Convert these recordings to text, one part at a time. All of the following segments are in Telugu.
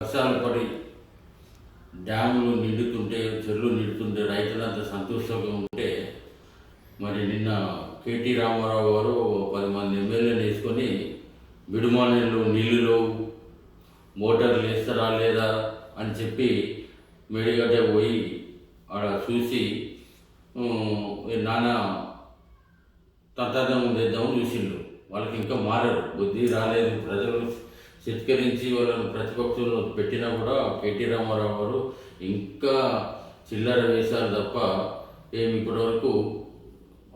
వర్షాలు పడి డ్యాములు నిండుతుంటే చెరువులు నిండుతుంటే రైతులంతా సంతోషంగా ఉంటే మరి నిన్న కేటీ రామారావు గారు పది మంది ఎమ్మెల్యేలు వేసుకొని బిడుమానేళ్ళు నీళ్ళు లేవు మోటార్లు వేస్తారా లేదా అని చెప్పి మేడిగడ్డ పోయి ఆడ చూసి ఉమ్, ఈ నాన్న తంత్రం చేద్దామని చూసిండు వాళ్ళకి ఇంకా మారరు. బుద్ధి రాలేదు ప్రజలు. చిత్కరించి వాళ్ళని ప్రతిపక్షంలో పెట్టినా కూడా కేటీ రామారావు గారు ఇంకా చిల్లర వేశారు తప్ప ఏమి ఇప్పటివరకు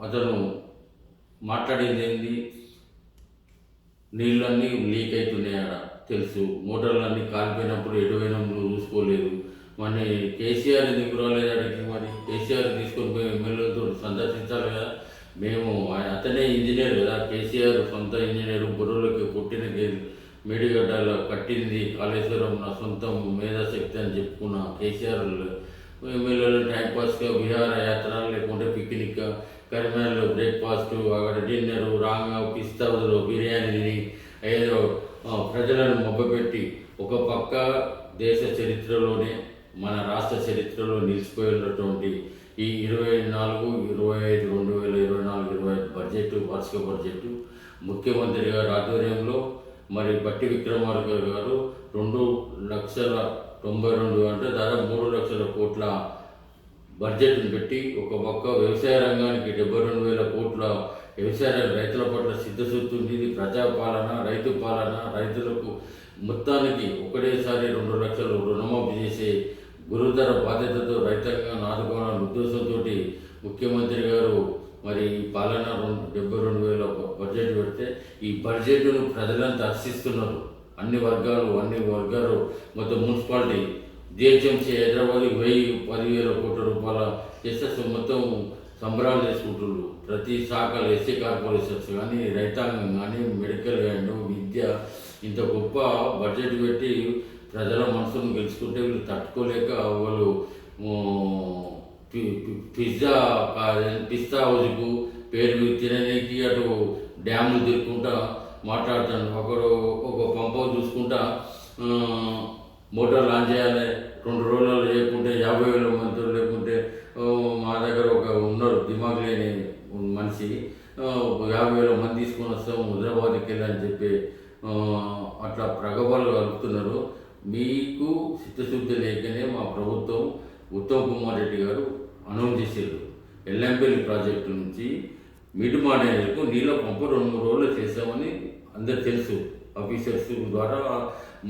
అతను మాట్లాడింది ఏంది? నీళ్ళన్నీ లీక్ అవుతున్నాయి ఆడ తెలుసు. మోటార్లన్నీ కాలిపోయినప్పుడు ఎటువైనప్పుడు చూసుకోలేదు. మరి కేసీఆర్ ఎందుకు రాలేదు అడిగి మరి? కేసీఆర్ తీసుకొని పోయి ఎమ్మెల్యేలతో సందర్శించాలి కదా. మేము ఆయన అతనే ఇంజనీర్ కదా. కేసీఆర్ సొంత ఇంజనీర్ బుర్రలోకి కొట్టిన గే- మేడిగడ్డలో కట్టింది కాళేశ్వరం నా సొంతం మేధాశక్తి అని చెప్పుకున్న కేసీఆర్ ఎమ్మెల్యేలు టైంపాస్గా విహార యాత్ర లేకుంటే పిక్నిక్ కరీంనగర్లో బ్రేక్ఫాస్ట్ అక్కడ డిన్నర్ రాంగా పిస్తాలో బిర్యానీ తిని ఏదో ప్రజలను మొబ్బపెట్టి ఒక పక్క దేశ చరిత్రలోనే మన రాష్ట్ర చరిత్రలో నిలిచిపోయినటువంటి ఈ ఇరవై నాలుగు ఇరవై ఐదు రెండు వేల ఇరవై నాలుగు ఇరవై ఐదు బడ్జెట్ వార్షిక బడ్జెట్ ముఖ్యమంత్రి గారి ఆధ్వర్యంలో మరి బట్టి విక్రమార్క గారు రెండు లక్షల తొంభై రెండు అంటే దాదాపు మూడు లక్షల కోట్ల బడ్జెట్ను పెట్టి ఒక పక్క వ్యవసాయ రంగానికి డెబ్బై రెండు వేల కోట్ల వ్యవసాయ రైతుల పట్ల సిద్ధశుద్ధి ఉంది ఇది ప్రజాపాలన రైతు పాలన రైతులకు మొత్తానికి ఒకటేసారి రెండు లక్షలు రుణమాఫీ చేసే గురుతర బాధ్యతతో రైతాంగాన్ని ఆదుకోవాలనే ఉద్దేశంతో ముఖ్యమంత్రి గారు మరి పాలన పాలన రెండు డెబ్బై రెండు వేల బడ్జెట్ పెడితే ఈ బడ్జెట్ను ప్రజలంతా హర్షిస్తున్నారు. అన్ని వర్గాలు అన్ని వర్గాలు మొత్తం మున్సిపాలిటీ జిహెచ్ఎంసీ హైదరాబాద్ వెయ్యి పదివేల కోట్ల రూపాయల చేస్తే మొత్తం సంబరాలు చేసుకుంటున్నారు. ప్రతి శాఖలు ఎస్సీ కార్పొరేషన్స్ కానీ రైతాంగం కానీ మెడికల్ అండ్ విద్య ఇంత గొప్ప బడ్జెట్ పెట్టి ప్రజల మనసును గెలుచుకుంటే వీళ్ళు తట్టుకోలేక వాళ్ళు పి- పిజ్జా పిస్తా హౌస్కు పేరు తిననీకి అటు డ్యాములు తిరుగుకుంటా మాట్లాడుతాను. ఒకరు ఒక పంప చూసుకుంటా మోటార్ లాంచ్ చేయాలి. రెండు రోజులు లేకుంటే యాభై వేల మంది లేకుంటే మా దగ్గర ఒక ఉన్నారు దిమాగ్ లేని మనిషి. ఒక యాభై వేల మంది తీసుకొని వస్తాం హైదరాబాద్కి వెళ్ళని చెప్పి అట్లా ప్రగభాలు కలుపుతున్నారు. మీకు చిత్తశుద్ధి లేకనే మా ప్రభుత్వం ఉత్తమ్ కుమార్ రెడ్డి గారు అనౌన్స్ చేశారు ఎల్లంపల్లి ప్రాజెక్టు నుంచి మిడ్ మానేలకు నీళ్ళ పంపు రెండు మూడు రోజులు చేస్తామని అందరు తెలుసు. ఆఫీసర్స్ ద్వారా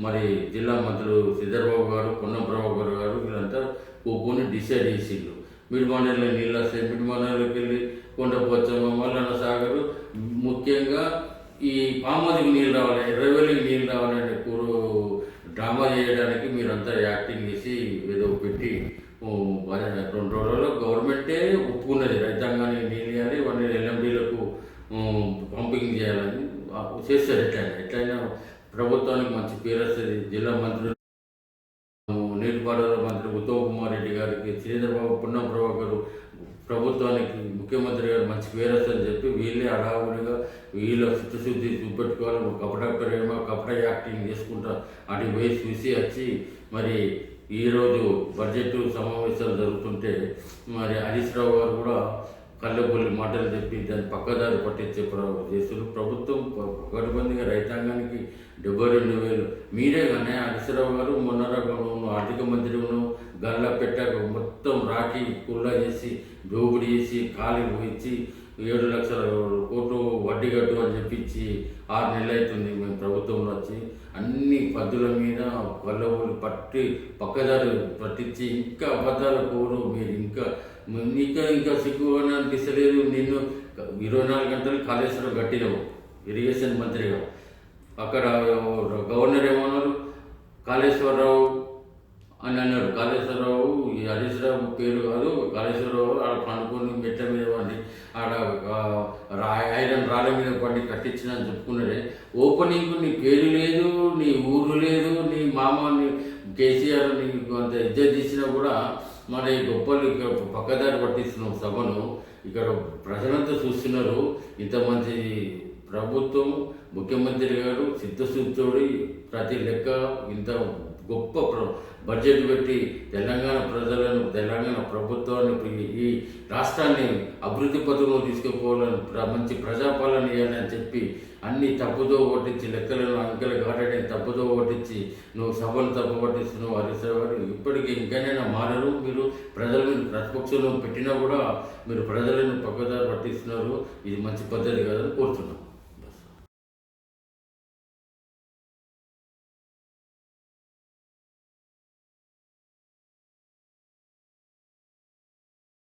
మరి జిల్లా మంత్రులు సిద్ధర్బాబు గారు పొన్నం ప్రభాకర్ గారు వీళ్ళంతా కూకొని డిసైడ్ చేసిండ్రు. మిడ్ మానేలో నీళ్ళు వస్తాయి మిడ్ మానేలోకి వెళ్ళి కొండపోచమ్మ మల్లన్న సాగరు ముఖ్యంగా ఈ పామదికి నీళ్ళు రావాలి ఎర్రవెల్లికి నీళ్ళు రావాలనే కూరు డ్రామా చేయడానికి మీరంతా యాక్టింగ్ చేసి ఏదో పెట్టి రెండు రోజుల్లో గవర్నమెంటే ఒప్పుకున్నది రైతాంగానికి నీళ్ళు ఇవ్వాలి వాడిని ఎల్ఎండీలకు పంపింగ్ చేయాలని చేశారు ఎట్లయినా? ఎట్లయినా ప్రభుత్వానికి మంచి పేరు వస్తుంది. జిల్లా మంత్రులు నీటిపారుదల మంత్రి ఉత్తమ్ కుమార్ రెడ్డి గారికి చంద్రబాబు పున్నం ప్రభాకర్ ప్రభుత్వానికి ముఖ్యమంత్రి గారు మంచి పేరు వస్తుందని చెప్పి వీళ్ళే అడావుడిగా వీళ్ళ చిత్తశుద్ధి చూపెట్టుకోవాలి ఒక ఏమో కపట యాక్టింగ్ చేసుకుంటా అటు పోయి చూసి వచ్చి మరి ఈరోజు బడ్జెట్ సమావేశాలు జరుగుతుంటే మరి హరీష్ రావు గారు కూడా కళ్ళబొల్లి మాటలు చెప్పి దాన్ని పక్కదారి పట్టించే చేస్తున్నారు. ప్రభుత్వం పకడ్బందీగా రైతాంగానికి డెబ్బై రెండు వేలు. మీరే కానీ అరసరావు గారు మొన్న ఆర్థిక మంత్రి ఉన్నావు గల్ల పెట్టాక మొత్తం రాకి కుళ్ళ చేసి దోపిడీ చేసి ఖాళీ ఇచ్చి ఏడు లక్షల కోట్లు వడ్డీ కట్టు అని చెప్పించి ఆరు నెలలు అవుతుంది మేము ప్రభుత్వంలో వచ్చి. అన్ని పద్దుల మీద పల్లవులు పట్టి పక్కదారు పట్టించి ఇంకా అబద్ధాల కోరు మీరు ఇంకా ఇంకా ఇంకా సిగ్గు అని అనిపిస్తలేదు. నిన్ను ఇరవై నాలుగు గంటలు కాళేశ్వరం కట్టినావు ఇరిగేషన్ మంత్రిగా. అక్కడ గవర్నర్ ఏమన్నారు? కాళేశ్వరరావు అని అన్నాడు కాళేశ్వరరావు ఈ హరీష్ రావు పేరు కాదు. కాళేశ్వరరావు ఆడ పండుకొని మెట్ల మీద వాడిని ఆడ రా- ఐరన్ రాళ్ళ మీద పడి కట్టించిన అని చెప్పుకున్నాడే ఓపెనింగ్ నీ పేరు లేదు నీ ఊరు లేదు నీ మామ నీ కేసీఆర్ నీకు అంత ఇజ్జత్ తీసినా కూడా మన ఈ గొప్పలు ఇక్కడ పక్కదారి పట్టిస్తున్నాం సభను ఇక్కడ ప్రజలంతా చూస్తున్నారు. ఇంత మంచి ప్రభుత్వం ముఖ్యమంత్రి గారు సిద్ధశుద్ధుడి ప్రతి లెక్క ఇంత గొప్ప ప్ర- బడ్జెట్ పెట్టి తెలంగాణ ప్రజలను తెలంగాణ ప్రభుత్వాన్ని ఈ- రాష్ట్రాన్ని అభివృద్ధి పథకంలో తీసుకుపోవాలని ప్ర- మంచి ప్రజాపాలన ఇవ్వాలని చెప్పి అన్ని తప్పుదో ఓటించి లెక్కలను అంకెలు కాటని తప్పుదో ఓటించి నువ్వు సభలు తప్పు పట్టిస్తున్నావు హరీశ్రావు ఇప్పటికీ ఇంకనైనా మారరు. మీరు ప్రజలను ప్రతిపక్షంలో పెట్టినా కూడా మీరు ప్రజలను పక్కదారి పట్టిస్తున్నారు. ఇది మంచి పద్ధతి కాదని కోరుతున్నాం.